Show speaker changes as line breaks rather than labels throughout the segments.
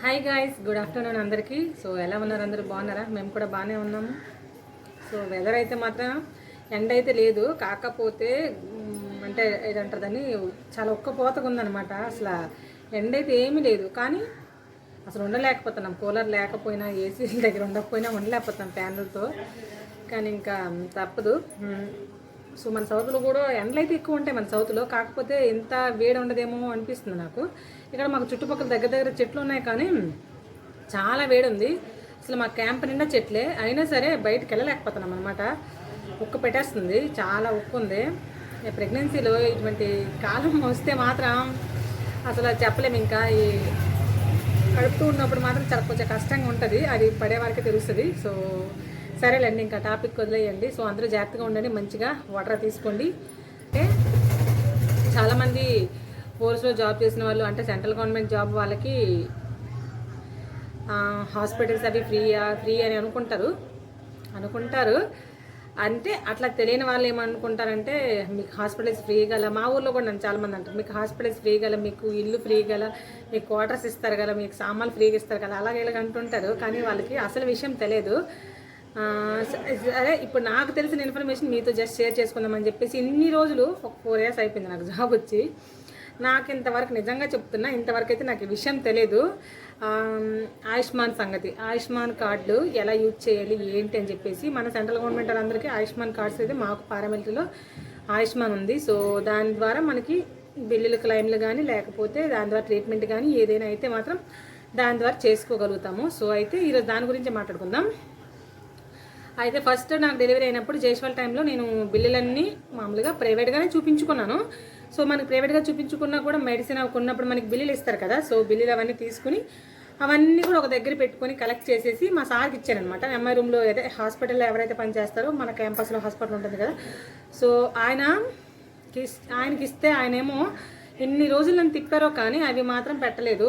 Hi guys good afternoon అందరికీ. So ఎలా ఉన్నారు అందరూ? బాగున్నారా? మేము కూడా బాగానే ఉన్నాము. సో వెదర్ అయితే మాత్రం ఎండ అయితే లేదు. కాకపోతే అంటే ఏదంటారు దాన్ని చాలా ఒక్కపోతగా ఉందన్నమాట. అసలు ఎండ అయితే ఏమీ లేదు. కానీ అసలు ఉండలేకపోతున్నాం. కూలర్ లేకపోయినా ఏసీ దగ్గర ఉండకపోయినా ఉండలేకపోతున్నాం ఫ్యాన్లతో. కానీ ఇంకా తప్పదు. సో మన సౌత్లో కూడా ఎండలు అయితే ఎక్కువ ఉంటాయి మన సౌత్లో. కాకపోతే ఎంత వేడి ఉండదేమో అనిపిస్తుంది నాకు. ఇక్కడ మాకు చుట్టుపక్కల దగ్గర దగ్గర చెట్లు ఉన్నాయి కానీ చాలా వేడి ఉంది. అసలు మా క్యాంప్ నిండా చెట్లే. అయినా సరే బయటకు వెళ్ళలేకపోతున్నాం అనమాట ఉక్క పెట్టేస్తుంది. చాలా ఉక్కు ఉంది. ప్రెగ్నెన్సీలో ఇటువంటి కాలం వస్తే మాత్రం అసలు చెప్పలేము ఇంకా. ఈ కడుపుతూ ఉన్నప్పుడు మాత్రం చాలా కొంచెం కష్టంగా ఉంటుంది. అది పడే వారికి తెలుస్తుంది. సో సరేలేండి ఇంకా టాపిక్ వదిలేయండి. సో అందరూ జాగ్రత్తగా ఉండండి మంచిగా వాటర్ తీసుకోండి. అంటే చాలామంది ఫోర్స్లో జాబ్ చేసిన వాళ్ళు అంటే సెంట్రల్ గవర్నమెంట్ జాబ్ వాళ్ళకి హాస్పిటల్స్ అవి ఫ్రీయా ఫ్రీ అని అనుకుంటారు. అనుకుంటారు. అంటే అట్లా తెలియని వాళ్ళు ఏమనుకుంటారంటే మీకు హాస్పిటల్స్ ఫ్రీ గల మా ఊర్లో కూడా నన్ను చాలామంది అంటారు మీకు హాస్పిటల్స్ ఫ్రీ గల మీకు ఇల్లు ఫ్రీ గల మీకు క్వార్టర్స్ ఇస్తారు కదా మీకు సామాన్లు ఫ్రీగా ఇస్తారు కదా అలాగే ఇలాగ అంటుంటారు. కానీ వాళ్ళకి అసలు విషయం తెలియదు. అదే ఇప్పుడు నాకు తెలిసిన ఇన్ఫర్మేషన్ మీతో జస్ట్ షేర్ చేసుకుందామని చెప్పేసి ఇన్ని రోజులు ఒక ఫోర్ ఇయర్స్ అయిపోయింది నాకు జాబ్ వచ్చి. నాకు ఇంతవరకు నిజంగా చెప్తున్నా ఇంతవరకు అయితే నాకు ఈ విషయం తెలియదు ఆయుష్మాన్ సంగతి. ఆయుష్మాన్ కార్డులు ఎలా యూజ్ చేయాలి ఏంటి అని చెప్పేసి మన సెంట్రల్ గవర్నమెంట్ వాళ్ళందరికీ ఆయుష్మాన్ కార్డ్స్ అయితే మాకు పారామిలిటరీలో ఆయుష్మాన్ ఉంది. సో దాని ద్వారా మనకి బిల్లులు క్లైమ్లు కానీ లేకపోతే దాని ద్వారా ట్రీట్మెంట్ కానీ ఏదైనా అయితే మాత్రం దాని ద్వారా చేసుకోగలుగుతాము. సో అయితే ఈరోజు దాని గురించి మాట్లాడుకుందాం. అయితే ఫస్ట్ నాకు డెలివరీ అయినప్పుడు జైస్వాల్ టైంలో నేను బిల్లులన్నీ మామూలుగా ప్రైవేట్గానే చూపించుకున్నాను. సో మనకి ప్రైవేట్గా చూపించుకున్నా కూడా మెడిసిన్ అవి కొన్నప్పుడు మనకి బిల్లులు ఇస్తారు కదా. సో బిల్లులు అవన్నీ తీసుకుని అవన్నీ కూడా ఒక దగ్గర పెట్టుకొని కలెక్ట్ చేసేసి మా సార్కి ఇచ్చానమాట ఎంఐ రూమ్లో అయితే హాస్పిటల్లో ఎవరైతే పనిచేస్తారో మన క్యాంపస్లో హాస్పిటల్ ఉంటుంది కదా. సో ఆయన ఆయనకి ఇస్తే ఆయనేమో ఎన్ని రోజులు నన్ను తిప్పారో కానీ అవి మాత్రం పెట్టలేదు.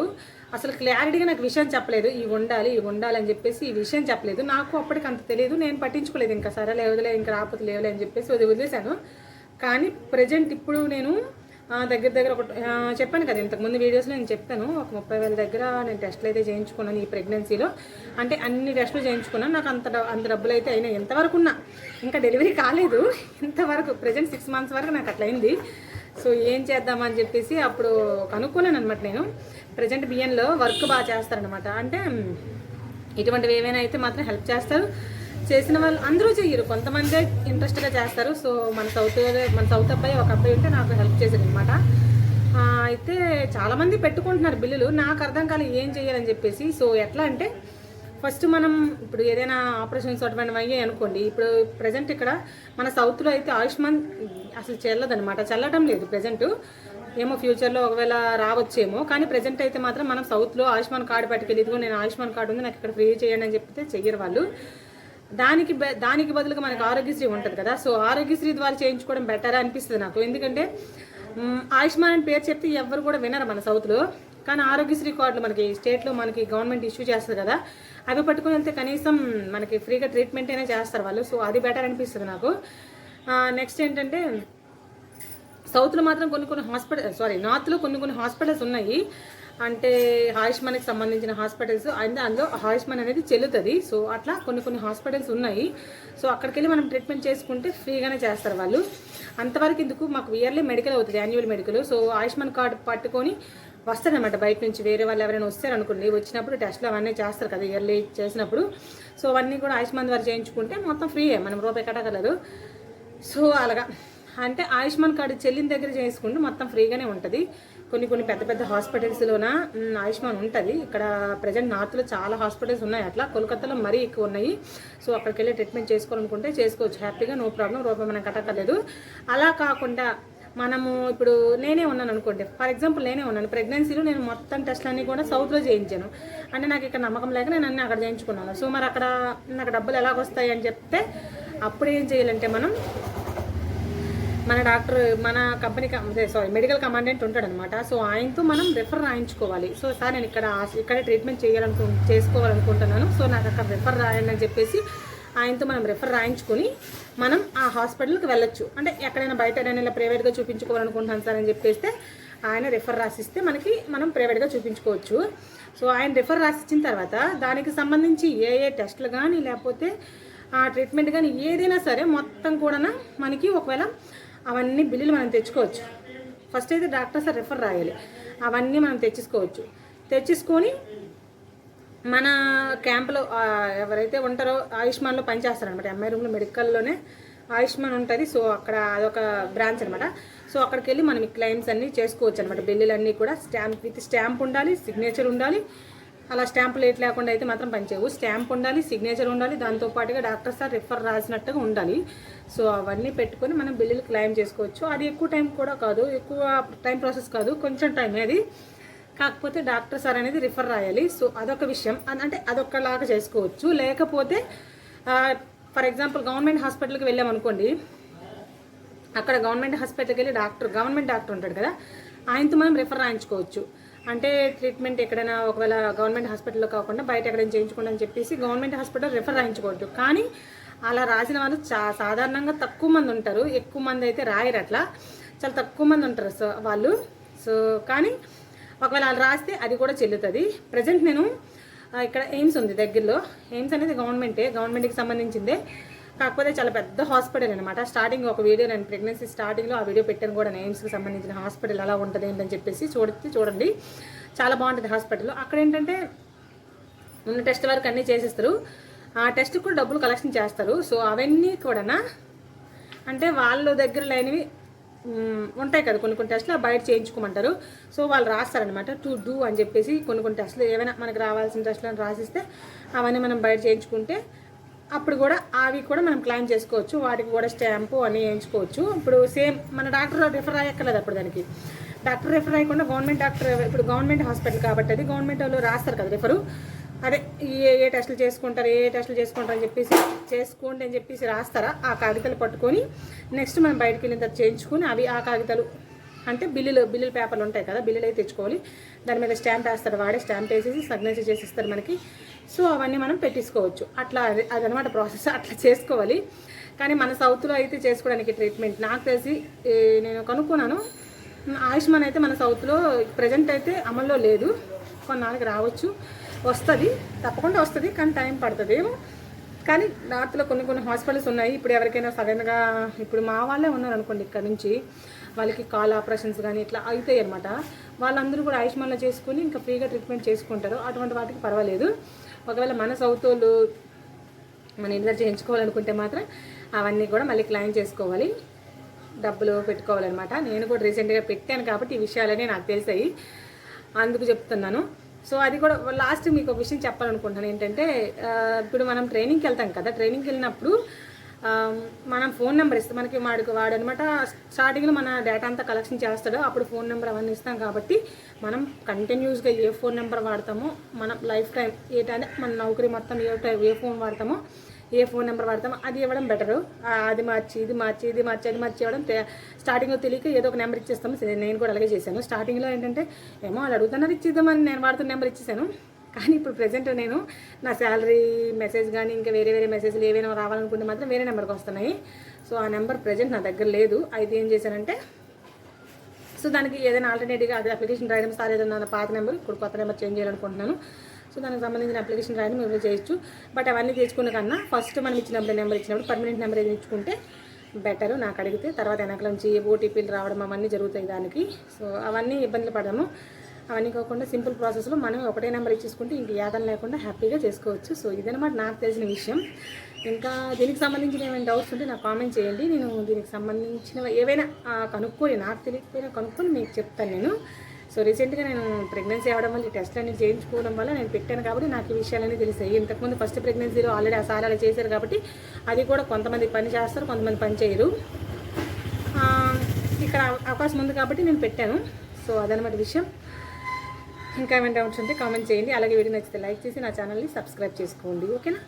అసలు క్లారిటీగా నాకు విషయం చెప్పలేదు. ఇవి ఉండాలి ఇవి ఉండాలి అని చెప్పేసి ఈ విషయం చెప్పలేదు. నాకు అప్పటికి అంత తెలియదు నేను పట్టించుకోలేదు. ఇంకా సరే లేవదులే ఇంకా రాకపోతే లేవలే అని చెప్పేసి వదిలి వదిలేశాను. కానీ ప్రజెంట్ ఇప్పుడు నేను దగ్గర దగ్గర ఒక చెప్పాను కదా ఇంతకుముందు వీడియోస్లో నేను చెప్పాను. ఒక ముప్పై వేల దగ్గర నేను టెస్ట్లు అయితే చేయించుకున్నాను ఈ ప్రెగ్నెన్సీలో అంటే అన్ని టెస్టులు చేయించుకున్నాను. నాకు అంత అంత డబ్బులు అయితే అయినాయి. ఎంతవరకు ఉన్నా. ఇంకా డెలివరీ కాలేదు. ఇంతవరకు ప్రజెంట్ సిక్స్ మంత్స్ వరకు నాకు అట్లయింది అయింది. సో ఏం చేద్దామని చెప్పేసి అప్పుడు కనుక్కున్నాను అనమాట నేను. ప్రజెంట్ బియ్యంలో వర్క్ బాగా చేస్తారనమాట అంటే ఇటువంటివి ఏవైనా అయితే మాత్రం హెల్ప్ చేస్తారు. చేసిన వాళ్ళు అందరూ చెయ్యరు కొంతమందే ఇంట్రెస్ట్గా చేస్తారు. సో మన సౌత్ మన సౌత్ అబ్బాయి ఒక అబ్బాయి ఉంటే నాకు హెల్ప్ చేశారు అనమాట అయితే చాలామంది పెట్టుకుంటున్నారు బిల్లులు. నాకు అర్థం కాలేదు ఏం చేయాలని చెప్పేసి. సో ఎట్లా అంటే ఫస్ట్ మనం ఇప్పుడు ఏదైనా ఆపరేషన్స్ అటువంటివి అయ్యాయి అనుకోండి. ఇప్పుడు ప్రజెంట్ ఇక్కడ మన సౌత్లో అయితే ఆయుష్మాన్ అసలు చెల్లదనమాట చల్లడం లేదు ప్రజెంట్ ఏమో ఫ్యూచర్లో ఒకవేళ రావచ్చేమో. కానీ ప్రజెంట్ అయితే మాత్రం మనం సౌత్లో ఆయుష్మాన్ కార్డు పట్టుకెళ్ళి ఇదిగో నేను ఆయుష్మాన్ కార్డు ఉంది నాకు ఇక్కడ ఫ్రీ చేయండి అని చెప్తే చెయ్యరు వాళ్ళు. దానికి దానికి బదులుగా మనకు ఆరోగ్యశ్రీ ఉంటుంది కదా. సో ఆరోగ్యశ్రీ ద్వారా చేయించుకోవడం బెటర్ అనిపిస్తుంది నాకు. ఎందుకంటే ఆయుష్మాన్ అని పేరు చెప్తే ఎవరు కూడా వినరు మన సౌత్లో కానీ ఆరోగ్యశ్రీ కార్డులు మనకి స్టేట్లో మనకి గవర్నమెంట్ ఇష్యూ చేస్తుంది కదా అవి పట్టుకుని వెళ్తే కనీసం మనకి ఫ్రీగా ట్రీట్మెంట్ అయినా చేస్తారు వాళ్ళు. సో అది బెటర్ అనిపిస్తుంది నాకు. నెక్స్ట్ ఏంటంటే సౌత్లో మాత్రం కొన్ని కొన్ని హాస్పిటల్ సారీ నార్త్లో కొన్ని కొన్ని హాస్పిటల్స్ ఉన్నాయి. అంటే ఆయుష్మాన్కి సంబంధించిన హాస్పిటల్స్ అంటే అందులో ఆయుష్మాన్ అనేది చెల్లుతుంది. సో అట్లా కొన్ని కొన్ని హాస్పిటల్స్ ఉన్నాయి. సో అక్కడికి వెళ్ళి మనం ట్రీట్మెంట్ చేసుకుంటే ఫ్రీగానే చేస్తారు వాళ్ళు. అంతవరకు ఎందుకు మాకు ఇయర్లీ మెడికల్ అవుతుంది annual medical so Ayushman card పట్టుకొని వస్తారనమాట బయట నుంచి వేరే వాళ్ళు ఎవరైనా వస్తారనుకోండి వచ్చినప్పుడు టెస్ట్లు అవన్నీ చేస్తారు కదా ఇయర్లీ చేసినప్పుడు. సో అవన్నీ కూడా ఆయుష్మాన్ ద్వారా చేయించుకుంటే మొత్తం ఫ్రీయే మనం రూపాయి కట్టగలరు. సో అలాగా. అంటే ఆయుష్మాన్ కార్డు చెల్లిన దగ్గర చేసుకుంటే మొత్తం ఫ్రీగానే ఉంటుంది. కొన్ని కొన్ని పెద్ద పెద్ద హాస్పిటల్స్లోన ఆయుష్మాన్ ఉంటుంది. ఇక్కడ ప్రజెంట్ నార్త్లో చాలా హాస్పిటల్స్ ఉన్నాయి. అట్లా కోల్కతాలో మరీ ఎక్కువ ఉన్నాయి. సో అక్కడికి వెళ్ళి ట్రీట్మెంట్ చేసుకోవాలనుకుంటే చేసుకోవచ్చు. హ్యాపీగా నో ప్రాబ్లం రూపాయి మనం కట్టక్కర్లేదు. అలా కాకుండా మనము ఇప్పుడు నేనే ఉన్నాను అనుకోండి. ఫర్ ఎగ్జాంపుల్ నేనే ఉన్నాను. ప్రెగ్నెన్సీలో నేను మొత్తం టెస్ట్లన్నీ కూడా సౌత్లో చేయించాను. అంటే నాకు ఇక్కడ నమ్మకం లేక నేను అన్నీ అక్కడ చేయించుకున్నాను. సో మరి అక్కడ నాకు డబ్బులు ఎలాగొస్తాయి అని చెప్తే అప్పుడు ఏం చేయాలంటే మనం మన డాక్టర్ మన కంపెనీ సారీ మెడికల్ కమాండెంట్ ఉంటాడనమాట. సో ఆయనతో మనం రిఫర్ రాయించుకోవాలి. సో సార్ నేను ఇక్కడ ఇక్కడే ట్రీట్మెంట్ చేయాలనుకు చేసుకోవాలనుకుంటున్నాను. సో నాకు అక్కడ రిఫర్ రాయండి అని చెప్పేసి ఆయనతో మనం రెఫర్ రాయించుకొని మనం ఆ హాస్పిటల్కి వెళ్ళొచ్చు. అంటే ఎక్కడైనా బయట ఏదైనా ఇలా ప్రైవేట్గా చూపించుకోవాలనుకుంటున్నాను సార్ అని చెప్పేస్తే ఆయన రెఫర్ రాసిస్తే మనకి మనం ప్రైవేట్గా చూపించుకోవచ్చు. సో ఆయన రిఫర్ రాసిచ్చిన తర్వాత దానికి సంబంధించి ఏ ఏ టెస్టులు కానీ లేకపోతే ఆ ట్రీట్మెంట్ కానీ ఏదైనా సరే మొత్తం కూడా మనకి ఒకవేళ అవన్నీ బిల్లులు మనం తెచ్చుకోవచ్చు. ఫస్ట్ అయితే డాక్టర్ సార్ రిఫర్ రాయాలి. అవన్నీ మనం తెచ్చుకోవచ్చు తెచ్చేసుకొని మన క్యాంప్లో ఎవరైతే ఉంటారో ఆయుష్మాన్లో పనిచేస్తారనమాట ఎంఐ రూమ్లో మెడికల్లోనే ఆయుష్మాన్ ఉంటుంది. సో అక్కడ అదొక బ్రాంచ్ అనమాట సో అక్కడికి వెళ్ళి మనం ఈ క్లెయిమ్స్ అన్నీ చేసుకోవచ్చు అనమాట బిల్లులన్నీ కూడా స్టాంప్ విత్ స్టాంప్ ఉండాలి సిగ్నేచర్ ఉండాలి. అలా స్టాంపులు లేట్ లేకుండా అయితే మాత్రం పనిచేయవు. స్టాంప్ ఉండాలి సిగ్నేచర్ ఉండాలి. దాంతోపాటుగా డాక్టర్ సార్ రిఫర్ రాసినట్టుగా ఉండాలి. సో అవన్నీ పెట్టుకొని మనం బిల్లులు క్లెయిమ్ చేసుకోవచ్చు. అది ఎక్కువ టైం కూడా కాదు. ఎక్కువ టైం ప్రాసెస్ కాదు. కొంచెం టైం అది. కాకపోతే డాక్టర్ సార్ అనేది రిఫర్ రాయాలి. సో అదొక విషయం. అంటే అదొక్కలాగా చేసుకోవచ్చు. లేకపోతే ఫర్ ఎగ్జాంపుల్ గవర్నమెంట్ హాస్పిటల్కి వెళ్ళామనుకోండి అక్కడ గవర్నమెంట్ హాస్పిటల్కి వెళ్ళి డాక్టర్ గవర్నమెంట్ డాక్టర్ ఉంటాడు కదా. ఆయనతో మనం రిఫర్ రాయించుకోవచ్చు. అంటే ట్రీట్మెంట్ ఎక్కడైనా ఒకవేళ గవర్నమెంట్ హాస్పిటల్లో కాకుండా బయట ఎక్కడైనా చేయించుకోండి అని చెప్పేసి గవర్నమెంట్ హాస్పిటల్ రిఫర్ రాయించుకోవచ్చు. కానీ అలా రాసిన వాళ్ళు చా సాధారణంగా తక్కువ మంది ఉంటారు. ఎక్కువ మంది అయితే రాయరు అట్లా. చాలా తక్కువ మంది ఉంటారు సో వాళ్ళు. సో కానీ ఒకవేళ అలా రాస్తే అది కూడా చెల్లుతుంది. ప్రజెంట్ నేను ఇక్కడ ఎయిమ్స్ ఉంది దగ్గరలో. ఎయిమ్స్ అనేది గవర్నమెంటే గవర్నమెంట్కి సంబంధించిందే. కాకపోతే చాలా పెద్ద హాస్పిటల్ అనమాట స్టార్టింగ్ ఒక వీడియో నేను ప్రెగ్నెన్సీ స్టార్టింగ్లో ఆ వీడియో పెట్టాను కూడా ఎయిమ్స్కి సంబంధించిన హాస్పిటల్ అలా ఉంటుంది ఏంటని చెప్పేసి చూడితే చూడండి. చాలా బాగుంటుంది హాస్పిటల్ అక్కడ ఏంటంటే ఉన్న టెస్ట్ వరకు అన్నీ చేసేస్తారు. ఆ టెస్ట్ కూడా డబ్బులు కలెక్షన్ చేస్తారు. సో అవన్నీ కూడా అంటే వాళ్ళ దగ్గర లేనివి ఉంటాయి కదా కొన్ని కొన్ని టెస్టులు బయట చేయించుకోమంటారు. సో వాళ్ళు రాస్తారనమాట టు డూ అని చెప్పేసి కొన్ని కొన్ని టెస్ట్లు ఏమైనా మనకు రావాల్సిన టెస్ట్లను రాసిస్తే అవన్నీ మనం బయట చేయించుకుంటే అప్పుడు కూడా అవి కూడా మనం క్లెయిమ్ చేసుకోవచ్చు వాటికి కూడా స్టాంపు అన్నీ వేయించుకోవచ్చు. ఇప్పుడు సేమ్ మన డాక్టర్ రిఫర్ అయ్యక్కర్లేదు అప్పుడు దానికి. డాక్టర్ రిఫర్ అయ్యకుండా గవర్నమెంట్ డాక్టర్ ఇప్పుడు గవర్నమెంట్ హాస్పిటల్ కాబట్టి అది గవర్నమెంట్ వాళ్ళు రాస్తారు కదా రిఫరు. అదే ఏ ఏ టెస్టులు చేసుకుంటారు ఏ టెస్టులు చేసుకుంటారు అని చెప్పేసి చేసుకోండి అని చెప్పేసి రాస్తారా? ఆ కాగితాలు పట్టుకొని నెక్స్ట్ మనం బయటకు వెళ్ళిన తర్వాత చేయించుకొని అవి ఆ కాగితాలు అంటే బిల్లులు బిల్లుల పేపర్లు ఉంటాయి కదా బిల్లులు అయితే తెచ్చుకోవాలి. దాని మీద స్టాంప్ వేస్తారు వాడే స్టాంప్ వేసేసి సిగ్నేచర్ చేసిస్తారు మనకి. సో అవన్నీ మనం పెట్టించుకోవచ్చు అట్లా అది అదనమాట ప్రాసెస్ అట్లా చేసుకోవాలి. కానీ మన సౌత్లో అయితే చేసుకోవడానికి ట్రీట్మెంట్ నాకు తెలిసి నేను కనుక్కున్నాను. ఆయుష్మాన్ అయితే మన సౌత్లో ప్రజెంట్ అయితే అమల్లో లేదు. కొన్నాళ్ళకి రావచ్చు. వస్తుంది తప్పకుండా వస్తుంది కానీ టైం పడుతుంది. ఏమో కానీ నార్త్లో కొన్ని కొన్ని హాస్పిటల్స్ ఉన్నాయి. ఇప్పుడు ఎవరికైనా సడన్గా ఇప్పుడు మా వాళ్ళే ఉన్నారు అనుకోండి ఇక్కడ నుంచి వాళ్ళకి కాల్ ఆపరేషన్స్ కానీ ఇట్లా అవుతాయి అనమాట వాళ్ళందరూ కూడా ఆయుష్మాన్లో చేసుకుని ఇంకా ఫ్రీగా ట్రీట్మెంట్ చేసుకుంటారు. అటువంటి వాటికి పర్వాలేదు. ఒకవేళ మన సౌత్ వాళ్ళు మన ఇంటి దగ్గర చేయించుకోవాలనుకుంటే మాత్రం అవన్నీ కూడా మళ్ళీ క్లెయిమ్ చేసుకోవాలి. డబ్బులు పెట్టుకోవాలన్నమాట. నేను కూడా రీసెంట్గా పెట్టాను కాబట్టి ఈ విషయాలనే నాకు తెలిసాయి. అందుకు చెప్తున్నాను. సో అది కూడా లాస్ట్ మీకు ఒక విషయం చెప్పాలనుకుంటున్నాను ఏంటంటే ఇప్పుడు మనం ట్రైనింగ్కి వెళ్తాం కదా ట్రైనింగ్కి వెళ్ళినప్పుడు మనం ఫోన్ నెంబర్ ఇస్తాం. మనకి వాడికి వాడనమాట స్టార్టింగ్లో మన డేటా అంతా కలెక్షన్ చేస్తాడు. అప్పుడు ఫోన్ నెంబర్ అవన్నీ ఇస్తాం కాబట్టి మనం కంటిన్యూస్గా ఏ ఫోన్ నెంబర్ వాడతామో మనం లైఫ్ టైం ఏ టైం మన నౌకరీ మొత్తం ఏ టైం ఏ ఫోన్ వాడతామో ఏ ఫోన్ నెంబర్ వాడతామో అది ఇవ్వడం బెటరు. అది మార్చి ఇది మార్చి ఇది మార్చి అది మార్చి ఇవ్వడం స్టార్టింగ్లో తెలియక ఏదో ఒక నెంబర్ ఇచ్చేస్తాము. నేను కూడా అలాగే చేశాను. స్టార్టింగ్లో ఏంటంటే ఏమో వాళ్ళు అడుగుతున్నారు ఇచ్చిద్దామని నేను వాడుతున్న నెంబర్ ఇచ్చేసాను. కానీ ఇప్పుడు ప్రజెంట్ నేను నా శాలరీ మెసేజ్ కానీ ఇంకా వేరే వేరే మెసేజ్లు ఏవైనా రావాలనుకుంటే మాత్రం వేరే నెంబర్కి వస్తున్నాయి. సో ఆ నెంబర్ ప్రజెంట్ నా దగ్గర లేదు. అయితే ఏం చేశానంటే సో దానికి ఏదైనా ఆల్టర్నేటివ్గా అది అప్లికేషన్ రాయడం సార్ ఏదైనా నా పాత నెంబర్ ఇప్పుడు కొత్త నెంబర్ చేంజ్ చేయాలనుకుంటున్నాను. సో దానికి సంబంధించిన అప్లికేషన్ రాయడం మీరు చేయొచ్చు. బట్ అవన్నీ తెచ్చుకున్న కన్నా ఫస్ట్ మనం ఇచ్చినప్పుడు నెంబర్ ఇచ్చినప్పుడు పర్మనెంట్ నెంబర్ ఏది ఇచ్చుకుంటే బెటర్ నాకు అడిగితే. తర్వాత వెనకాల నుంచి ఓటీపీలు రావడం అవన్నీ జరుగుతాయి దానికి. సో అవన్నీ ఇబ్బందులు పడము. అవన్నీ కాకుండా సింపుల్ ప్రాసెస్లో మనం ఒకటే నెంబర్ ఇచ్చేసుకుంటే ఇంక యాదన లేకుండా హ్యాపీగా చేసుకోవచ్చు. సో ఇదనమాట నాకు తెలిసిన విషయం. ఇంకా దీనికి సంబంధించిన ఏమైనా డౌట్స్ ఉంటే నాకు కామెంట్ చేయండి. నేను దీనికి సంబంధించిన ఏవైనా కనుక్కొని నాకు తెలియకపోయినా కనుక్కొని మీకు చెప్తాను నేను. సో రీసెంట్గా నేను ప్రెగ్నెన్సీ అవ్వడం వల్ల టెస్ట్ అనేది చేయించుకోవడం వల్ల నేను పెట్టాను కాబట్టి నాకు ఈ విషయాలన్నీ తెలిసాయి ఇంతకుముందు ఫస్ట్ ప్రెగ్నెన్సీలో ఆల్రెడీ ఆ సార్ అలా చేశారు కాబట్టి అది కూడా కొంతమంది పని చేస్తారు కొంతమంది పని చేయరు. ఇక్కడ అవకాశం ఉంది కాబట్టి నేను పెట్టాను. సో అదనమాట విషయం. ఇంకా ఏమైనా డౌట్స్ ఉంటే కామెంట్ చేయండి. అలాగే వీడియో నచ్చితే లైక్ చేసి నా ఛానల్ని సబ్స్క్రైబ్ చేసుకోండి. ఓకేనా?